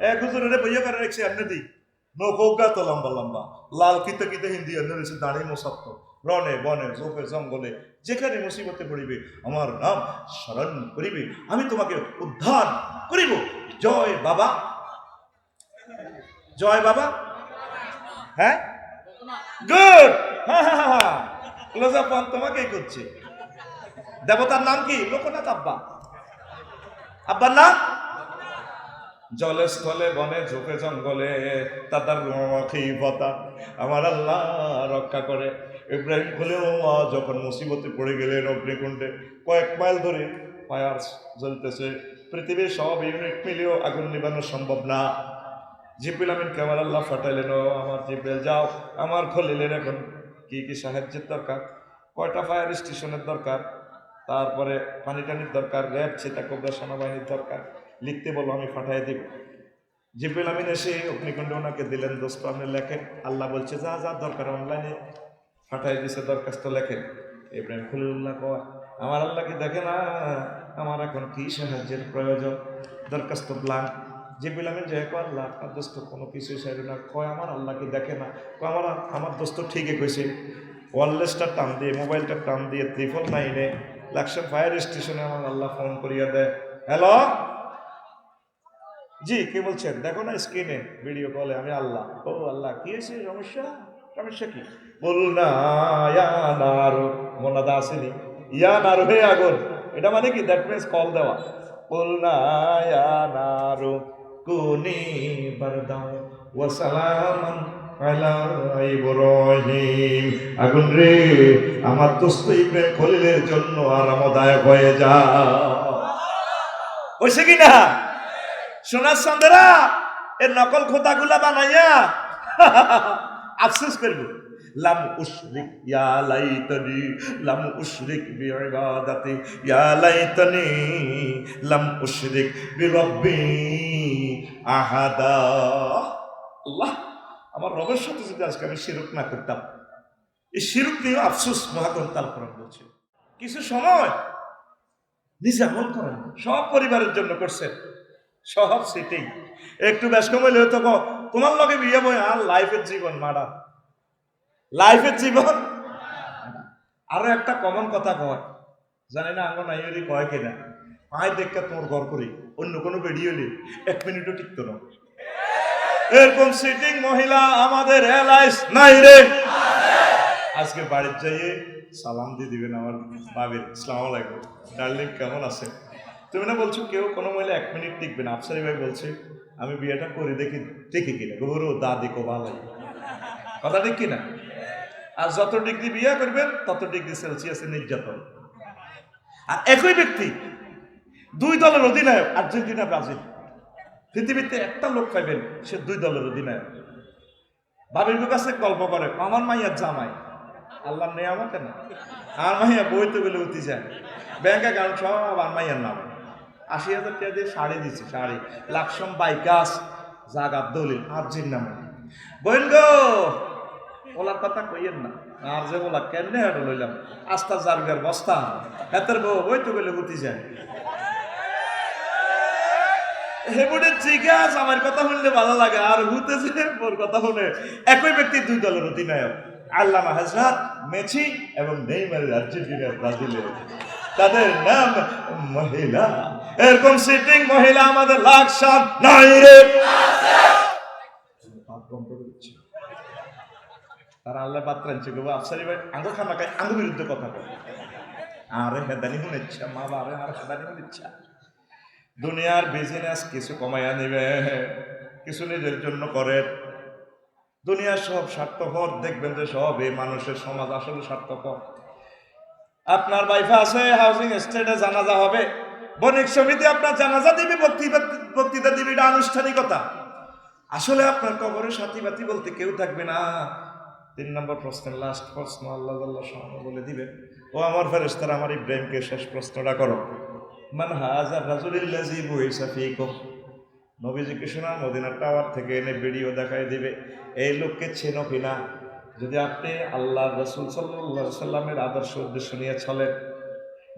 এক হুজুরে বইয়া করে রেখেছে এমনি দিই নৌকা তো লম্বা লম্বা লাল কিতে কিতে হিন্দি এমনি রয়েছে দাঁড়িয়ে মোসাত্ত রনে বনে জোপে জঙ্গলে, যেখানে মুসিবতে পড়িবে, আমার নাম স্মরণ করিবে, আমি তোমাকে উদ্ধার করিব। জয় বাবা। জয় বাবা। হ্যাঁ? গুড! ক্লোজাপান তোমাকেই করছে। দেবতার নাম কি? লোকনাথ আব্বা। আব্বার নাম? জলে স্থলে বনে ঝোপে জঙ্গলে তাতার পতা। আমার আল্লাহ রক্ষা করে। ইব্রাহিম খলিল যখন মুসিবতে পড়ে গেলেন অগ্নিকুণ্ডে, কয়েক মাইল ধরে ফায়ার জ্বলতেছে। পৃথিবীর সব ইউনিট মিলিয়েও আগুন নিবানো সম্ভব না। জিব্রিল আমিন কেমন আল্লাহ ফাটাইলেন আমার জিব্রিল, যাও। আমার খলিলের এখন কি কি সাহায্যের দরকার? কয়টা ফায়ার স্টেশনের দরকার? তারপরে পানি টানির দরকার, র্যাব, চেতা, কোবরা, সেনাবাহিনীর দরকার। লিখতে বলো, আমি ফাটাই দিব। জিব্রিল আমিন এসে অগ্নিকুণ্ডে ওনাকে দিলেন, দোস্ত, আপনি লেখেন। আল্লাহ বলছে, যা যা দরকার অনলাইনে ফাটাই দিছে, দরখাস্ত লেখেন। ইব্রাহিম খলিলুল্লাহ কয়, আমার আল্লাহকে দেখে না, আমার এখন কি সাহায্যের প্রয়োজন? দরখাস্ত ব্লাঙ্ক জিব্রিল আমিন যে কয়, আল্লাহ, আপনার দোস্ত কোনো কিছু চাইবে না। কয়, আমার আল্লাহকে দেখে না। কয়, আমার আমার দোস্ত ঠিকই কইছে। ওয়ারলেসটা টান দিয়ে মোবাইলটা টান দিয়ে ত্রিপল নাইনে লাকসাম ফায়ার স্টেশনে আমার আল্লাহ ফোন করিয়া দেয়। হ্যালো জি, কে বলছেন? দেখো না স্ক্রিনে ভিডিও কলে আমি আল্লাহ। ও আল্লাহ, কি হয়েছে সমস্যা? সমস্যা কি? বল না মোনাদা আসেনি। ইয়া নারো, হে আগুন। এটা মানে কি? দ্যাট মিনস কল দেওয়া। বল না নারো। কুনি বারদাও ওয়া সালামান আলা ইব্রাহিম। আগুন রে, আমার দোস্ত ইব্রাহিম খলিলের জন্য আরামদায়ক হয়ে যা। হয়েছে কি না? সোনার চন্দ্রা এর নকল খোতাগুলা বানাইয়া, আফসোস করব। লাম উশরিক ইয়া লাইতানি, লাম উশরিক বিইবাদাতি, ইয়া লাইতানি, লাম উশরিক বিরব্বি আহাদা। আল্লাহ, আমার রবের সাথে যদি আজকে আমি শিরক না করতাম, এই শিরক নিয়ে আফসোস মহাগন তাল করেন বলছে কিছু সময় নিজে আমল করেন, সব পরিবারের জন্য করছেন। সব সিটিং একটু ব্যস্ত হইলে তো তোমার লগে বিয়ে বই আর লাইফের জীবন, মারা। লাইফের জীবন? আরও একটা কমন কথা কয়। জানি না আঙ্গ নাইয়েরই কয় কিনা। আয় দেখে তোমার ঘর করি, অন্য কোনো বেরিয়ে হলে এক মিনিটও টিকতো না। এরকম সিটিং মহিলা আমাদের এলাইস নাই রে। আজকে বাড়ির যাইয়ে সালাম দিয়ে দিবেন আমার বাবির ইসলাম আলাইকুম। ডার্লিং কেমন আছে তুমি না বলছো কেউ কোনো মহিলা এক মিনিট টিকবে না। আফসারি ভাই বলছে, আমি বিয়েটা করে, দেখি দেখি কিনা। গরু দাদি কো ভালো কথা ঠিক কিনা? আর যত ডিগ্রি বিয়ে করবেন তত ডিগ্রি সেলসিয়াসে নির্যাতন। আর একই ব্যক্তি, দুই দলের অধিনায়ক আর্জেন্টিনা ব্রাজিল পৃথিবীতে একটা লোক পাইবেন, সে দুই দলের অধিনায়ক। বাবির কাছে গল্প করে, আমার মাইয়ার জামাই আল্লাহ নেয়ামতে না? আর মাইয়া বইতে গেলে উঠি যায়। ব্যাংক অ্যাকাউন্ট সব আমার মাইয়ার নামে। আশি হাজার টাকা দিয়ে শাড়ি দিচ্ছে শাড়ি। লাকসম বাইকাস জাগার দলিল আর্জির নামে। বইন গো ওলার কথা কইয়েন না। আর যে বলা কেমনে হাঁটো লইলাম? আস্তা জারগার বস্তা। হাতের বউ বইতে গেলে উঠি যায়। হেবুডের জিজ্ঞাস, আমার কথা শুনলে ভালো লাগে। আর হুতেছে মোর কথা শুনে, একই ব্যক্তি দুই দলের অধিনায়ক। আল্লামা হাজরাত মেসি এবং নেইমার আর্জেন্টিনার ব্রাজিলের। তাদের নাম মহিলা। এরকম সিটিং মহিলা আমাদের লাকসাম নাই রে। করে। তারা আল্লাহ পাত্র আনছে গো। আফসারি ভাই আঙ্গু খানা খায় আঙ্গু বিরুদ্ধে কথা বলে আরে হেদানি শুনে ইচ্ছা মা বারে আর হেদানি শুনে ইচ্ছা। দুনিয়ার বিজনেস কিছু কমাইয়া নিবে কিছু নিজের জন্য করেন দুনিয়ার সব স্বার্থপর দেখবেন যে সব এই মানুষের সমাজ আসলে স্বার্থপর। আপনার ওয়াইফে আছে হাউজিং এস্টেটে জানাজা হবে। বণিক সমিতি আপনার জানাজা দিবে, বক্তৃতা দিবে, এটা আনুষ্ঠানিকতা। আসলে আপনার কবরে সাথী বাতি বলতে কেউ থাকবে না। তিন নম্বর প্রশ্নের লাস্ট প্রশ্ন, আল্লাহ আল্লাহ বলে দিবে ও আমার ফেরেস্তার আমার ইব্রাহিমকে শেষ প্রশ্নটা করো। মান হাজার রাজুলিল্লাজি বহিসা ফিকুম। নবীজিকে শোনা, মদিনার টাওয়ার থেকে এনে ভিডিও দেখাই দিবে, এই লোককে চেনো কিনা? যদি আপনি আল্লাহ রসুল সাল্লাহ সাল্লামের আদর্শ উদ্দেশ্য নিয়ে চলেন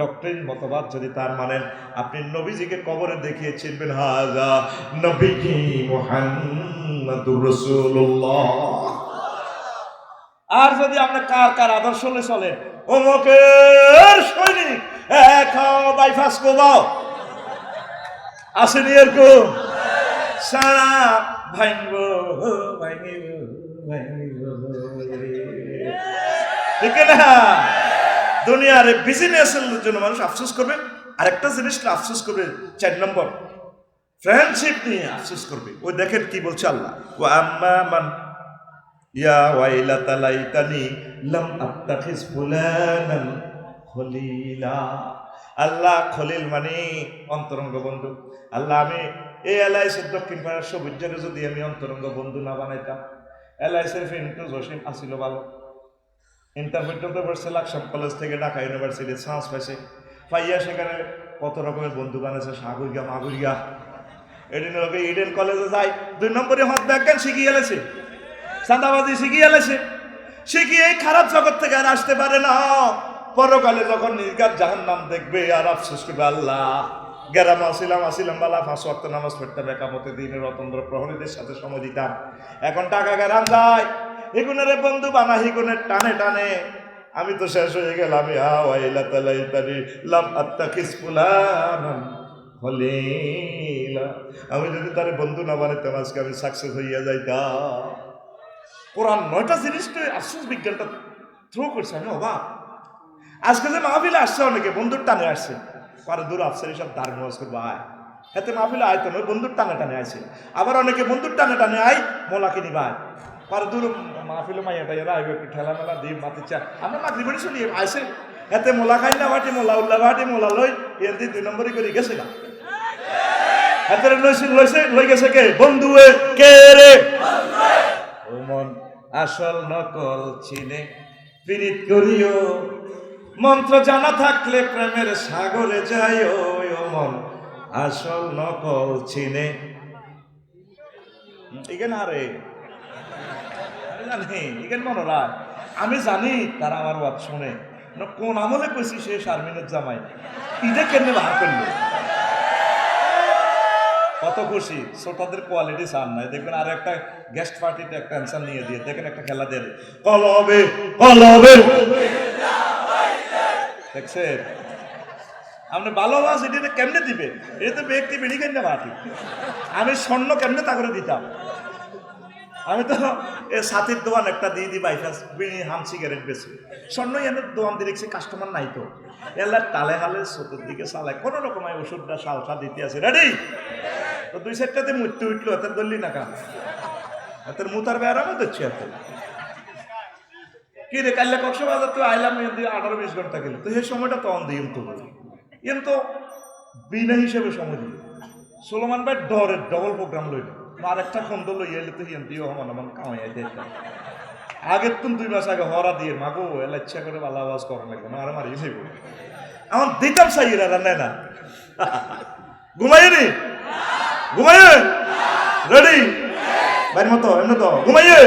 ডক্টরিন মতবাদ যদি তার মানেন, আপনি নবীজিকে কবরে দেখিয়ে চিনবেন, হাজা রাসূলুল্লাহ। আর যদি আপনি কার কার আদর্শ হলে চলেন, অমুকের সৈনিক খাও বাইফাস কোবাও। আসেনি এরকম? সারা ভাইব ভাইব ঠিক না দুনিয়ার বিজনেসের জন্য মানুষ আফসোস করবে। আরেকটা জিনিসটা আফসোস করবে, চার নম্বর ফ্রেন্ডশিপ নিয়ে আফসোস করবে। ওই দেখেন কি বলছে আল্লাহ ও আম্মা মান ইয়া ওয়াইলাতা লাইতানি লাম আত্তাখিজ ফুলানান খলিলা। আল্লাহ খলিল মানে অন্তরঙ্গ বন্ধু। আল্লাহ, আমি এই এলআইসির দক্ষিণ পাড়ার সবুজের যদি আমি অন্তরঙ্গ বন্ধু না বানাইতাম এলআইসির ফিন্টু জসিম আসিল ভালো। ইন্টার পর্যন্ত পড়ছে লাকসাম কলেজ থেকে ঢাকা ইউনিভার্সিটি চান্স পাইছে। পাইয়া সেখানে কত রকমের বন্ধু বানাইছে সাগুরিয়া, মাগুরিয়া। এদিন লোকে ইডেন কলেজে যাই দুই নম্বরে হক বিজ্ঞান শিখিয়ে এলেছে চাঁদাবাজি শিখিয়ে এলেছে শিখিয়ে খারাপ জগৎ থেকে আর আসতে পারে না। পরকালে যখন নির্গাত জাহান নাম দেখবে, আর আফসোস করবে আল্লাহ। গেরাম আসিলাম আসিলাম বালা, ফাঁস ওয়াক্ত নামাজ পড়তাম একামতে দিনের অতন্ত্র প্রহরীদের সাথে সময় দিতাম। এখন টাকা গেরাম যায়। হিগুনের বন্ধু বানা হিগুনের টানে টানে। আমি তো শেষ হয়ে গেলাম লাম আমি যদি তার বন্ধু না বানাইতাম, আজকে আমি সাকসেস হইয়া যাইতাম। কোরআন নয়টা জিনিসটা আশ্বাস বিজ্ঞানটা থ্রো করছে, আমি অবাক। আজকে যে মাহফিলে আসছে অনেকে, বন্ধুর টানে আসছে। পরে দূর আফসার সব দার মজ করব, আয়। হাতে মাহফিলে আয় তো বন্ধুর টানে টানে আসে আবার অনেকে বন্ধুর টানে টানে আয় মোলা কিনি ভাই পরে দূর মাহফিলে মাইয়া টাইয়া আইবে ঠেলা মেলা দিয়ে মাতি চা আমরা মাতৃ বাড়ি শুনি আসে হাতে মোলা খাই না বাটি মোলা উল্লা বাটি মোলা লই এনতি দুই নম্বরই করে গেছে না হাতে লইছে লইছে লই গেছে কে বন্ধু এ, কে রে মন আসল নকল চিনে পীড়িত করিও মন্ত্র জানা থাকলে প্রেমের সাগরে যায় ও মন আসল নকল চিনে এখানে আরে রাখ আমি জানি তারা আমার ওয়াজ শুনে। কোন আমলে কইছি সে শারমিনের জামাই। ঈদে কেমনে বার করল? কত খুশি। শ্রোতাদের কোয়ালিটি সার নাই। দেখবেন আর একটা গেস্ট পার্টিতে একটা অ্যান্সার নিয়ে দিয়ে, দেখেন একটা খেলা দিয়ে। কলবে কলবে। দেখছেন? আপনি ভালোবাস এটা কেমনে দিবে? এটা তো ব্যক্তি বেড়ি পার্টি আমি স্বর্ণ কেমনে তা করে দিতাম? আমি তো এ সাথীর দোকান একটা দিয়ে দিই বাইফাস বিড়ি, হাম সিগারেট বেশি স্বর্ণ এনে দোকান দিয়ে রেখেছি কাস্টমার নাই তো। এলার তালে হালে চতুর্দিকে চালায়। কোনো রকম ওষুধটা, সালসা দিতে আছে। রেডি তো দুই সাইডটাতে মৃত্যু উঠল হাতের দললি না কাম হাতের মুতার বেড়ামো দিচ্ছি এত। কি রে কাল্লা কক্সবাজার তো আইলাম আঠারো বিশ ঘণ্টা গেল। তো সেই সময়টা তখন দিই তো এম তো বিনা হিসেবে সময় দিল সোলোমান ভাই ডরের ডবল প্রোগ্রাম লইল। আর একটা খন্দ লই এলে তো হিয়ান দিও হমান আমার কামাই দেখতাম আগের তুমি দুই মাস আগে হরা দিয়ে, মাগো, এলা ইচ্ছা করে ভালো আওয়াজ করা লাগবে না আর আমার ইসে আমার দিতাম সাইরা রান্নায় না। ঘুমাইনি ঘুমাইয়ে? রেডি? বাইর মতো, এমনি তো। ঘুমাইয়ে?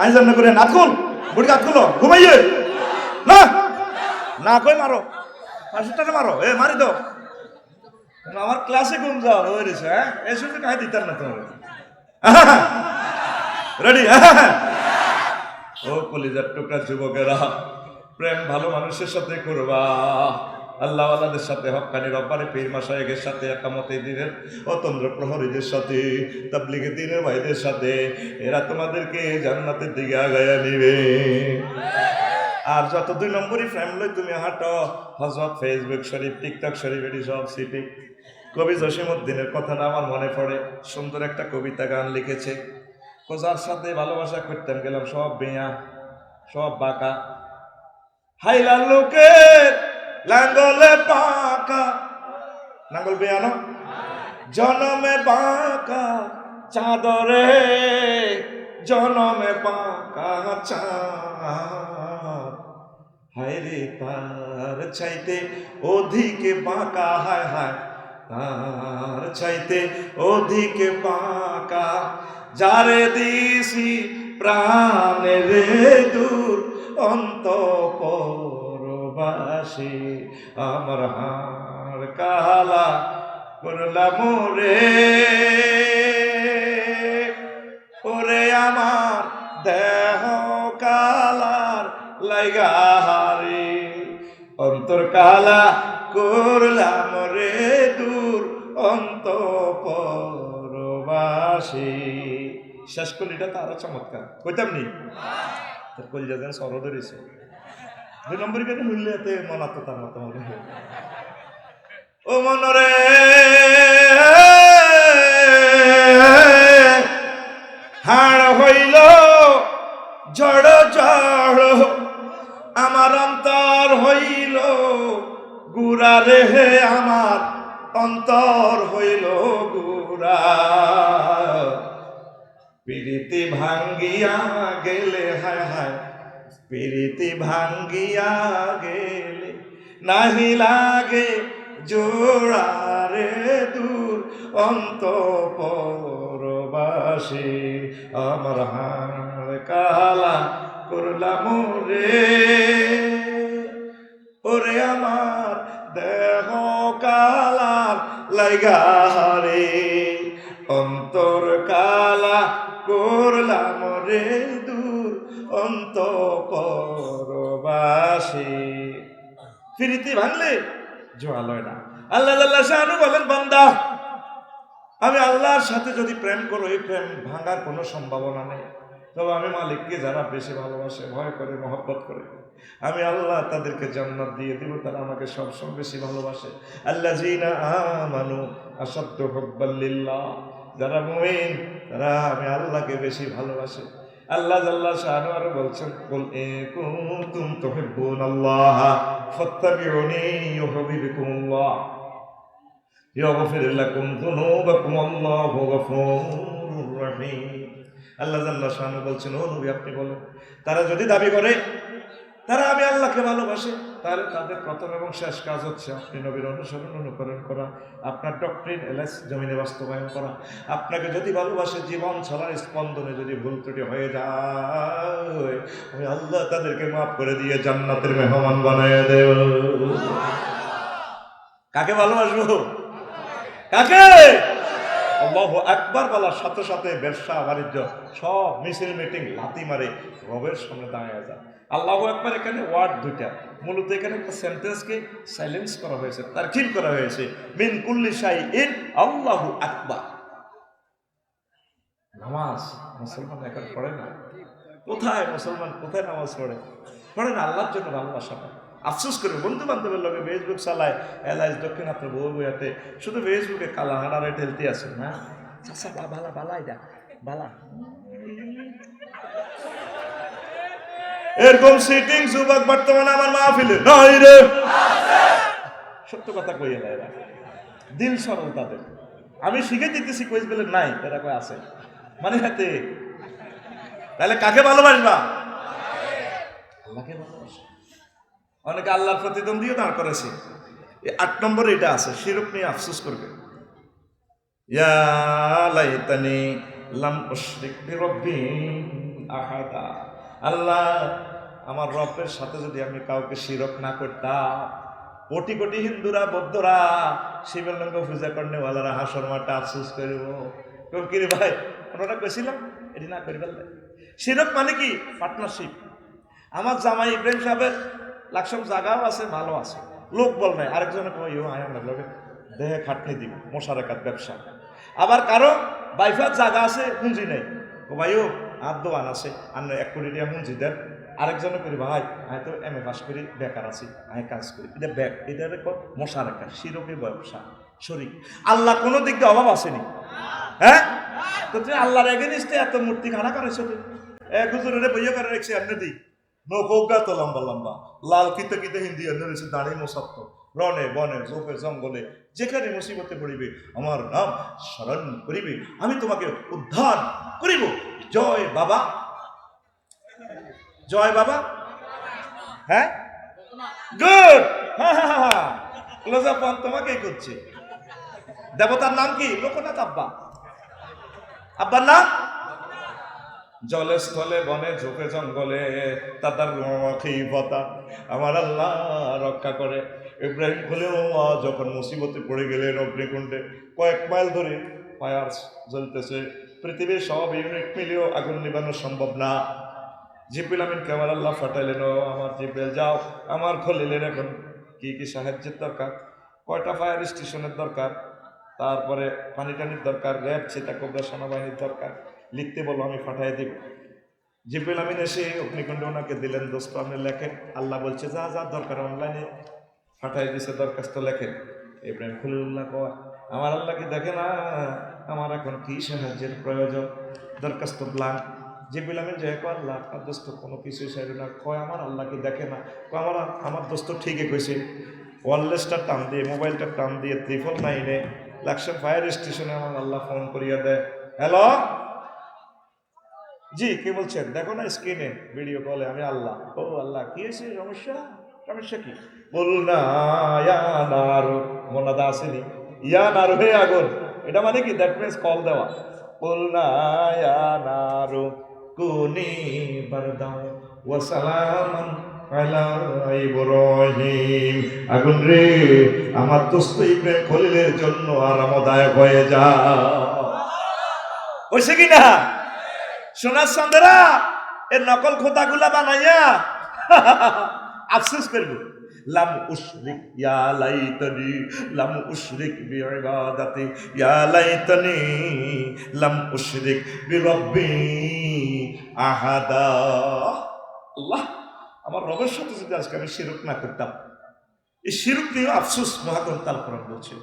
আইন জান্না করে খুল। বুড়ি হাত ঘুমাইয়ে? না? না কই মারো? মারো? এ, মারি দাও। আমার ক্লাসে ঘুম যাও হয়ে রয়েছে হ্যাঁ এই সুযোগ কাহে দিতাম না তোমার রেডি ও কলিজার টুকরা যুবকেরা প্রেম ভালো মানুষের সাথে করবা আল্লাহ আল্লাহদের সাথে হকানি রব্বানি পীর মাসায়েকের সাথে একামতে দিনের অতন্দ্র প্রহরীদের সাথে তাবলিগে দিনের ভাইদের সাথে এরা তোমাদেরকে জান্নাতের দিকে আগায়া নিবে আর যত দুই নম্বরই ফ্যামিলি তুমি হাঁটো হজরত ফেসবুক শরীফ টিকটক শরীফ এটি সব সিটি কবি জসিমুদ্দিনের কথাটা আমার মনে পড়ে। সুন্দর একটা কবিতা গান লিখেছে। কোজার সাথে ভালোবাসা করতাম, গেলাম সব বেয়া, সব বাঁকা। হাইলা লোকের লাঙ্গলে পাকা। লাঙ্গল বেয়ানো জনমে বাঁকা, চাদরে জনমে বাঁকা চাঁদ। হায় রে তার চাইতে অধিক বাঁকা, হায় হায়। তার চাইতে অধিক বাঁকা যারে দিছি প্রাণে রে দূর অন্ত পরবাসী আমার হাড় কালা করলাম রে ওরে আমার দেহ কালার লাইগা হারে। অন্তর কালা করলাম রে দূর অন্ত পরবাসী। শেষ কলিটা তো আরও চমৎকার। কইতাম নি? তোর কলিজা যেন সর ধরেছে। দুই নম্বর কেন হইলে এতে মনাতো তার মতো মনে হয়। ও মনরে, হাড় হইল জড় জড়, আমার অন্তর হইল গুড়া রে হে আমার। অন্তর হইল গুড়া প্রীতি ভাঙ্গিয়া গেলে, হায় হায়, প্রীতি ভাঙ্গিয়া গেলে নাহি লাগে জোড়ারে দূর অন্ত পরবাসী আমার হাড় কালা করলাম রে ওরে আমার লাইগা রে অন্তর কালা করলাম রে দূর অন্ত পরবাসী ফিরিতি ভাঙলে জোয়ালয় না। আল্লাহ আল্লাহ শাহানু বলেন, বান্দা, আমি আল্লাহর সাথে যদি প্রেম করো, এই প্রেম ভাঙার কোনো সম্ভাবনা নেই। তবে আমি মালিককে যারা বেশি ভালোবাসে, ভয় করে, মহব্বত করে, আমি আল্লাহ তাদেরকে জান্নাত দিয়ে দিব, তারা আমাকে সবসময় বেশি ভালোবাসে। আল্লাহ জিনা আমানু আসাদ্য হব্বাল্লিল্লাহ যারা মুমিন, তারা আমি আল্লাহকে বেশি ভালোবাসে। আল্লাহ আল্লাহ শাহরু বলছেন, কুল এ কুম তুহিব্বুন আল্লাহ ফাত্তাবিউনি ইউহিব্বুকুমুল্লাহ, ইয়াগফির লাকুম যুনুবাকুম, আল্লাহু গফুরুর রহিম। আল্লাহ জাল্লাহ শাহানু বলছেন, ও নবী, আপনি বলেন, তারা যদি দাবি করে, তারা আমি আল্লাহকে ভালোবাসে, তাহলে তাদের প্রথম এবং শেষ কাজ হচ্ছে আপনি নবীর অনুসরণ, অনুকরণ করা, আপনার ডক্টরিন এলএস জমিনে বাস্তবায়ন করা। আপনাকে যদি ভালোবাসে, জীবন চলার স্পন্দনে যদি ভুল ত্রুটি হয়ে যায়, আমি আল্লাহ তাদেরকে মাফ করে দিয়ে জান্নাতের মেহমান বানিয়ে দেব। কাকে ভালোবাসবো? কাকে? আল্লাহ একবার বলার সাথে সাথে ব্যবসা, বাণিজ্য সব মিছিল, মিটিং লাতি মারে রবের সামনে দাঁড়িয়ে যায়। আল্লাহ একবার এখানে ওয়ার্ড দুইটা। মূলত এখানে একটা সেন্টেন্সকে সাইলেন্স করা হয়েছে তারকিব করা হয়েছে। মিন কুল্লি শাই ইন আল্লাহু আকবার। নামাজ, মুসলমান এখন পড়ে না? কোথায় মুসলমান, কোথায় নামাজ পড়ে? পড়ে না আল্লাহর জন্য ভালোবাসা পায় আফসোস করে বন্ধু বান্ধবের লগে ফেসবুক চালায় এলাইস দক্ষিণ আপনার বউ বইয়াতে শুধু ফেসবুকে কালা হাঁড়ারে ঠেলতে আছে না? চাচা, বা বালা বালা এটা, বালা। এরকম সিটিং যুবক বর্তমানে আমার মাহফিলে নাই রে। সত্য কথা কই এলা এরা। দিল সরল তাদের। আমি শিখে দিতেছি কইস বলে নাই, এরা কয় আছে। মানে হাতে তাহলে কাকে ভালোবাসবা? আল্লাহকে ভালোবাসা। অনেকে আল্লাহর প্রতিদ্বন্দ্বীও দাঁড় করেছে। আট নম্বরে এটা আছে, শিরক নিয়ে আফসোস করবে। আল্লাহ, আমার রবের সাথে যদি আমি কাউকে শিরক না করতাম, কোটি কোটি হিন্দুরা, বৌদ্ধরা, শিবের লঙ্গ পূজা কর্নেওয়ালারা, হাসর মাঠে আফসোস করিব। কেউ কিরে ভাই ওনারা কইছিলাম? এটি না করি শিরক মানে কি? পার্টনারশিপ আমার জামাই ইব্রাহিম সাহেবের লাকসম জায়গাও আছে, ভালো আছে। লোক বল নাই, আরেকজনে আমার লগে, দেহে খাটনি দিব মশারেকাত ব্যবসা। আবার কারও বাইফার জায়গা আছে, পুঁজি নেই। ও ভাইও আর দোয়ান আছে আর এক কোটি টাকা পুঁজি দেন। আরেকজনে করি ভাই, আমি তো এম এ পাস করি, বেকার আছি, আমি কাজ করি। এটা ব্যাগ, এটা মশারেকা শিরকে ব্যবসা, শরীর। আল্লাহ কোনো দিক দিয়ে অভাব আসেনি। হ্যাঁ? তো তুই আল্লাহর এগেনিস্টে এত মূর্তি খানা করেছ এক হুজুরে বইয়ে করে রেখেছি, এমনি দিই নৌকা তো লম্বা লম্বা লাল কিতে কিতে হিন্দি রয়েছে দাঁড়িয়ে মশাত্ম রনে বনে জোপে জঙ্গলে যেখানে মুসিবতে পড়িবে আমার নাম স্মরণ করিবে আমি তোমাকে উদ্ধার করিব জয় বাবা জয় বাবা হ্যাঁ গুড ক্লোজাপন তোমাকেই করছে দেবতার নাম কি লোকনাথ আব্বা আব্বার নাম জলে স্থলে বনে ঝোপে জঙ্গলে, তাদের খিফতা। আমার আল্লাহ রক্ষা করে। ইব্রাহিম খলিল যখন মুসিবতে পড়ে গেলেন অগ্নিকুণ্ডে, কয়েক মাইল ধরে ফায়ার জ্বলতেছে। পৃথিবীর সব ইউনিট মিলিয়েও আগুন নিবানো সম্ভব না। জিব্রিল আমিনকে আমার আল্লাহ ফাটাইলেন আমার জিব্রিল, যাও। আমার খলিলের এখন। কি কি সাহায্যের দরকার? কয়টা ফায়ার স্টেশনের দরকার? তারপরে পানি টানির দরকার, র্যাব, চেতা, কোবরা, সেনাবাহিনীর দরকার। লিখতে বলো, আমি ফাটাই দিব। জিব্রিল আমিন এসে অগ্নিকুণ্ডে ওনাকে দিলেন, দোস্ত আপনি লেখেন। আল্লাহ বলছে, যা যা দরকার অনলাইনে ফাটাই দিছে, দরখাস্ত লেখেন। ইব্রাহিম খলিল্লাহ কয়, আমার আল্লাহকে দেখে না? আমার এখন কি সাহায্যের প্রয়োজন? দরখাস্ত ব্লাঙ্ক জিব্রিল আমিন যে কয়, আল্লাহ, আপনার দোস্ত কোনো কিছু চাইবে না। কয়, আমার আল্লাহকে দেখে না? কয়, আমার আমার দোস্ত ঠিকই কইছে। ওয়ারলেসটা টান দিয়ে, মোবাইলটা টান দিয়ে ত্রিফল নাইনে লাকসাম ফায়ার স্টেশনে আমার আল্লাহ ফোন করিয়া দেয়। হ্যালো জি, কে বলছেন? দেখো না স্ক্রিনে ভিডিও কলে আমি আল্লাহ। ও আল্লাহ, কি হয়েছে সমস্যা? সমস্যা কি? বল না মোনাদা আসেনি ইয়ানার হয়ে আগুন। এটা মানে কি? দ্যাট মিনস কল দেওয়া। বল না ইয়ানার কুনি বারদাও, ওয়া সালামান আলা ইব্রাহিম। আগুন রে, আমার দোস্ত ইব্রাহিম খলিলের জন্য আরামদায়ক হয়ে যা। হয়েছে কি না? সোনার চন্দ্রা এর নকল খোতাগুলা বানাইয়া, আফসোস করব। আমার রবের সাথে যদি আজকে আমি শিরক না করতাম, এই শিরক নিয়ে আফসোস মহাগ্রন্থ আল কোরআন বলছে।